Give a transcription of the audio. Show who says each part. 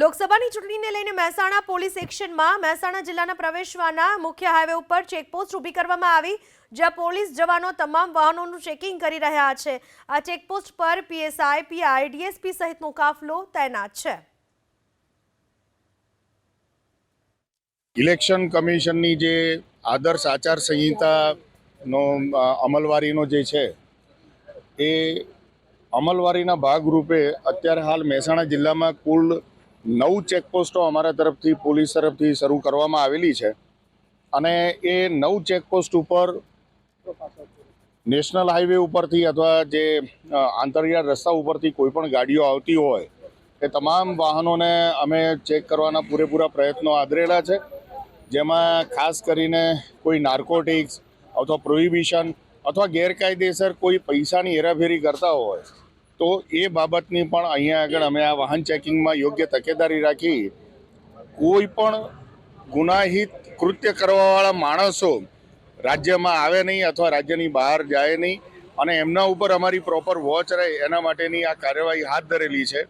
Speaker 1: લોકસભાની ચૂંટણીને લઈને મહેસાણા પોલીસ એક્શનમાં મહેસાણા જિલ્લાના પ્રવેશવાના મુખ્ય હાઈવે ઉપર ચેકપોસ્ટ ઊભી કરવામાં આવી, જ્યાં પોલીસ જવાનો તમામ વાહનોનું ચેકિંગ કરી રહ્યા છે. આ ચેકપોસ્ટ પર પીએસઆઈ, પીઆઈ, ડીએસપી સહિતનો કાફલો તૈનાત છે.
Speaker 2: ઇલેક્શન કમિશનની જે આદર્શ આચાર સંહિતાનો અમલવારીનો જે છે, એ અમલવારીના ભાગરૂપે અત્યારે હાલ મહેસાણા જિલ્લામાં કુલ નવ ચેકપોસ્ટો અમારા તરફથી, પોલીસ તરફથી શરૂ કરવામાં આવેલી છે. અને એ નવ ચેકપોસ્ટ ઉપર નેશનલ હાઈવે ઉપરથી અથવા જે આંતરિયાળ રસ્તા ઉપરથી કોઈ પણ ગાડીઓ આવતી હોય, એ તમામ વાહનોને અમે ચેક કરવાના પૂરેપૂરા પ્રયત્નો આદરેલા છે. જેમાં ખાસ કરીને કોઈ નાર્કોટિક્સ અથવા પ્રોહિબિશન અથવા ગેરકાયદેસર કોઈ પૈસાની હેરાફેરી કરતા હોય તો એ બાબતની પણ અહીંયા આગળ અમે આ વાહન ચેકિંગમાં યોગ્ય તકેદારી રાખી કોઈ પણ ગુનાહિત કૃત્ય કરવાવાળા માણસો રાજ્યમાં આવે નહીં અથવા રાજ્યની બહાર જાય નહીં. અને એમના ઉપર અમારી પ્રોપર વોચ રહે એના માટેની આ કાર્યવાહી હાથ ધરેલી છે.